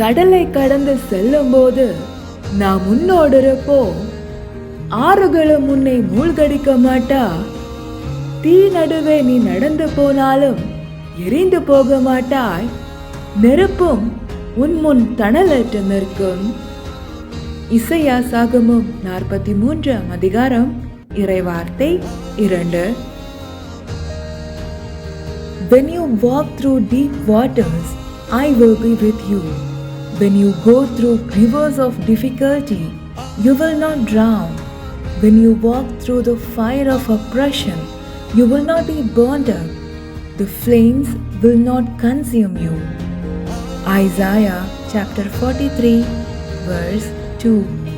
கடலை கடந்து செல்லும்போது நான் முன்னோடுறப்போ ஆறுகளும் உன்னை மூழ்கடிக்க மாட்டா? தீ நடுவே நீ நடந்து போனாலும் எரிந்து போக மாட்டாய். நெருப்பும் உன் முன் தணலற்று நிற்கும். இசையா சாகமும் நாற்பத்தி மூன்றாம் அதிகாரம் இறைவார்த்தை இரண்டு. When you walk through deep waters, I will be with you. When you go through rivers of difficulty, you will not drown. When you walk through the fire of oppression, you will not be burned up. The flames will not consume you. Isaiah chapter 43, verse 2.